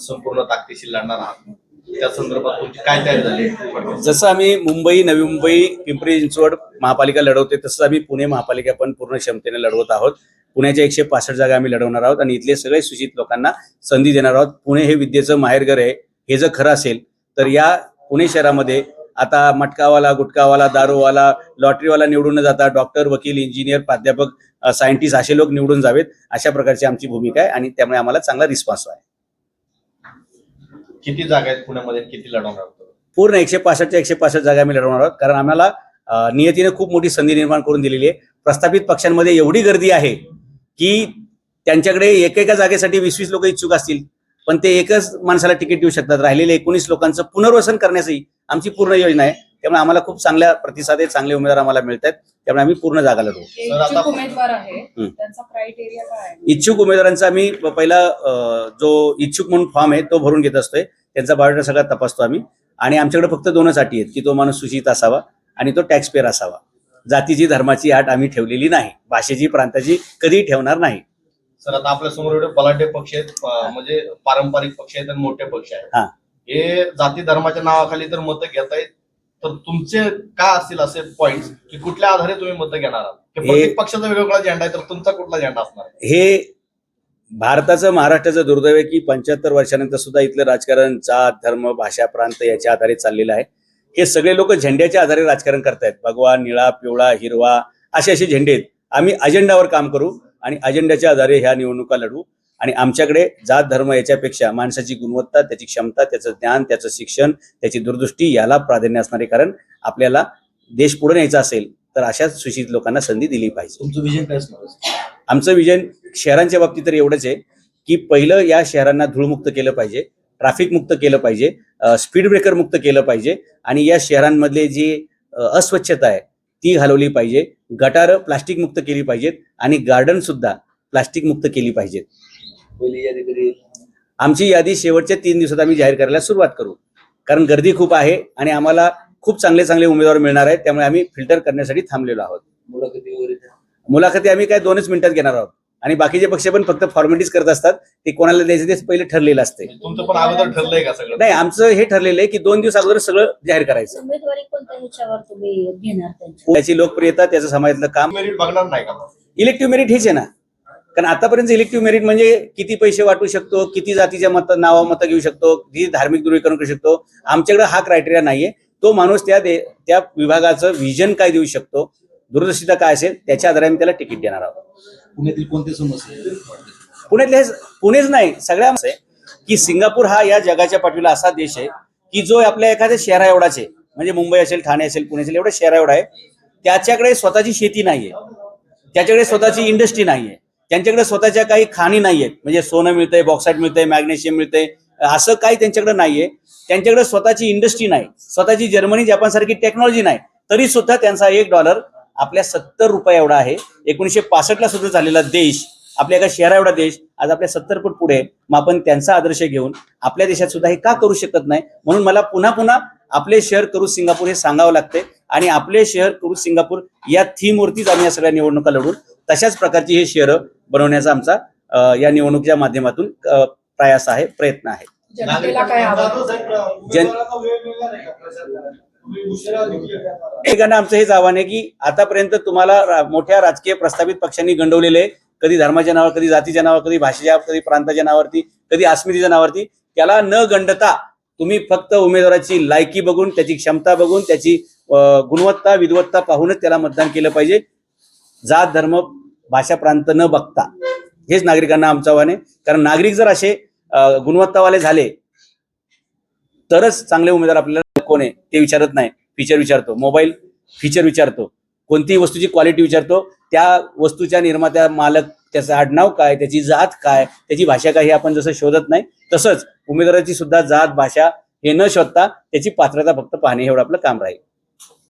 संपूर्ण ताकदीशी लढणार आहात. त्या संदर्भात तुमची काय तयारी झाली जसं आम्ही मुंबई नवी मुंबई पिंपरी चिंचवड महापालिका लढवते तसं आम्ही पुणे महापालिका पण पूर्ण क्षमतेने लढवत आहोत. पुण्याच्या एकशे पासष्ट जागा आम्ही लढवणार आहोत आणि इथले सगळे सूचित लोकांना संधी देणार आहोत. पुणे हे विद्येचं माहेरघर आहे हे जर खरं असेल तर या पुणे शहरामध्ये आता मटकावाला गुटकावाला दारूवाला लॉटरीवाला निवडून न जाता डॉक्टर वकील इंजिनियर प्राध्यापक सायंटिस्ट असे लोक निवडून जावेत. अशा प्रकारची आमची भूमिका आहे आणि त्यामुळे आम्हाला चांगला रिस्पॉन्स आहे. किती जागा आहेत पुण्यामध्ये? किती लढवणार पूर्ण एकशे पासष्टच्या एकशे पासष्ट जागा आम्ही लढवणार आहोत. कारण आम्हाला नियतीने खूप मोठी संधी निर्माण करून दिलेली आहे. प्रस्थापित पक्षांमध्ये एवढी गर्दी आहे की त्यांच्याकडे एकेका जागेसाठी वीस वीस लोक इच्छुक असतील. पण ते एकच माणसाला तिकीट देऊ शकतात. राहिलेले एकोणीस लोकांचं पुनर्वसन करण्याची आमची पूर्ण योजना आहे. त्यामुळे आम्हाला खूप चांगल्या प्रतिसाद आहे चांगले उमेदवार आम्हाला मिळत आहेत. त्यामुळे आम्ही पूर्ण जागा लढवू. जे सर, आता- इच्छुक उमेदवार आहे. हं. त्यांचा क्रायटेरिया काय आहे? इच्छुक उमेदवारांचा आम्ही पहिला जो इच्छुक म्हणून फॉर्म आहे तो भरून घेत असतोय. त्यांचा बायोडेटा सगळा तपासतो आम्ही. आणि आमच्याकडे फक्त दोनच अटी आहेत की तो माणूस सुशित असावा आणि तो टॅक्स पेअर असावा. जातीची धर्माची आट आम्ही ठेवलेली नाही. भाषेची प्रांताची कधी ठेवणार नाही. सर आता आपल्यासमोर एवढे बलाढ्य पक्ष आहेत म्हणजे पारंपरिक पक्ष आहेत आणि मोठे पक्ष आहेत. हा. हे जाती धर्माच्या नावाखाली जर मतं घेत आहेत तर तुमचे काय असतील असे पॉइंट की कुठल्या आधारे तुम्ही मतं घेणार आहात? पक्षाचा वेगवेगळा झेंडा आहे तर तुमचा कुठला झेंडा असणार? हे भारताचं महाराष्ट्राचं दुर्दैव आहे की पंच्याहत्तर वर्षानंतर सुद्धा इथलं राजकारण जात धर्म भाषा प्रांत याच्या आधारे चाललेलं आहे. हे सगळे लोक झेंड्याच्या आधारे राजकारण करतायत. भगवा निळा पिवळा हिरवा असे असे झेंडे आहेत. आम्ही अजेंडावर काम करू आणि अजेंड्याच्या आधारे ह्या निवडणुका लढवू आणि आमच्याकडे जात धर्म याच्यापेक्षा माणसाची गुणवत्ता त्याची क्षमता त्याचं ज्ञान त्याचं शिक्षण त्याची दूरदृष्टी याला प्राधान्य असणारे. कारण आपल्याला देश पुढे न्यायचा असेल तर अशाच सुशिक्षित लोकांना संधी दिली पाहिजे. तुमचं विजन काय असणार? आमचं विजन शहरांच्या बाबतीत तर एवढंच आहे की पहिलं या शहरांना धूळमुक्त केलं पाहिजे ट्रॅफिक मुक्त केलं पाहिजे स्पीड ब्रेकर मुक्त केलं पाहिजे आणि या शहरांमधले जी अस्वच्छता आहे ती घालवली पाहिजे. गटारं प्लास्टिक मुक्त केली पाहिजेत आणि गार्डन सुद्धा प्लास्टिक मुक्त केली पाहिजेत. आमची यादी शेवटच्या तीन दिवसात आम्ही जाहीर करायला सुरुवात करू. कारण गर्दी खूप आहे आणि आम्हाला खूप चांगले चांगले उमेदवार मिळणार आहेत त्यामुळे आम्ही फिल्टर करण्यासाठी थांबलेलो आहोत. मुलाखती आम्ही काय दोनच मिनिटात घेणार आहोत. आणि बाकीचे पक्ष पण फक्त फॉर्मॅलिटीज करत असतात ते कोणाला द्यायचं ते पहिले ठरलेलं असते. तुमचं पण अगोदर ठरलंय का सगळं? नाही आमचं हे ठरलेलं आहे की दोन दिवस अगोदर सगळं जाहीर करायचं. उमेदवारी कोणत्या ह्याच्यावर तुम्ही घेणार त्यांच्या त्याची लोकप्रियता त्याचं समाजातलं काम. मेरिट बघणार नाही का इलेक्टिव्ह मेरिट हेच आहे ना. कारण आतापर्यंत इलेक्टिव्ह मेरिट म्हणजे किती पैसे वाटू शकतो किती जातीच्या मत नावा मतं घेऊ शकतो किती धार्मिक ध्रुवीकरण करू शकतो आमच्याकडे हा क्रायटेरिया नाहीये. तो माणूस त्या त्या विभागाचं व्हिजन काय देऊ शकतो दूरदर्शिता काय असेल त्याच्या आधारे आम्ही त्याला तिकीट देणार आहोत. पुण्यातील कोणते समस्या पुण्यातले हे- पुणेच नाही सगळ्या आहे की सिंगापूर हा या जगाच्या पाठीला असा देश आहे की जो आपल्या एखाद्या शहरा एवढाच आहे. म्हणजे मुंबई असेल ठाणे असेल पुणे असेल एवढ्या शहरा एवढा आहे. त्याच्याकडे स्वतःची शेती नाहीये. त्याच्याकडे स्वतःची इंडस्ट्री नाहीये. त्यांच्याकडे स्वतःच्या काही खाणी नाहीयेत. म्हणजे सोनं मिळतंय बॉक्साईट मिळतंय मॅग्नेशियम मिळतंय. असं काही त्यांच्याकडे नाहीये. त्यांच्याकडे स्वतःची इंडस्ट्री नाही. स्वतःची जर्मनी जपानसारखी टेक्नॉलॉजी नाही. तरी सुद्धा त्यांचा एक डॉलर आपल्या सत्तर रुपये एवढा आहे. एकोणीशे पासष्टला सुद्धा झालेला देश आपल्या एका शहरा एवढा देश आज आपल्या सत्तर फूट पुढे मग आपण त्यांचा आदर्श घेऊन आपल्या देशात सुद्धा हे का करू शकत नाही? म्हणून मला पुन्हा पुन्हा आपले शहर करू सिंगापूर हे सांगावं लागते आणि आपले शहर करू सिंगापूर या थीमवरतीच आम्ही या सगळ्या निवडणुका लढून तशाच प्रकारची हे शहरं बनवण्याचा आमचा या निवडणुकीच्या माध्यमातून प्रयास आहे प्रयत्न आहे. एकानं आमचं हेच आव्हान आहे की आतापर्यंत तुम्हाला मोठ्या राजकीय प्रस्थापित पक्षांनी गंडवलेले कधी धर्माच्या नावावर कधी जातीच्या नावावर कधी भाषेच्या कधी प्रांताच्या नावावरती कधी अस्मितेच्या नावावरती त्याला न गंडता तुम्ही फक्त उमेदवाराची लायकी बघून त्याची क्षमता बघून त्याची गुणवत्ता विद्वत्ता पाहूनच त्याला मतदान केलं पाहिजे. जात धर्म भाषा प्रांत न बघता. हेच नागरिकांना आमचं आव्हान आहे कारण नागरिक जर असे गुणवत्तावाले झाले तरच चांगले उमेदवार आपल्याला कोण आहे? ते विचारत नाही. फीचर विचारतो. मोबाईल फीचर विचारतो. कोणतीही वस्तूची क्वालिटी विचारतो. त्या वस्तूच्या निर्मात्या मालक त्याचं आडनाव काय त्याची जात काय त्याची भाषा काय हे आपण जसं शोधत नाही तसंच उमेदवाराची सुद्धा जात भाषा हे न शोधता त्याची पात्रता फक्त पाहणे हे एवढं आपलं काम राहील.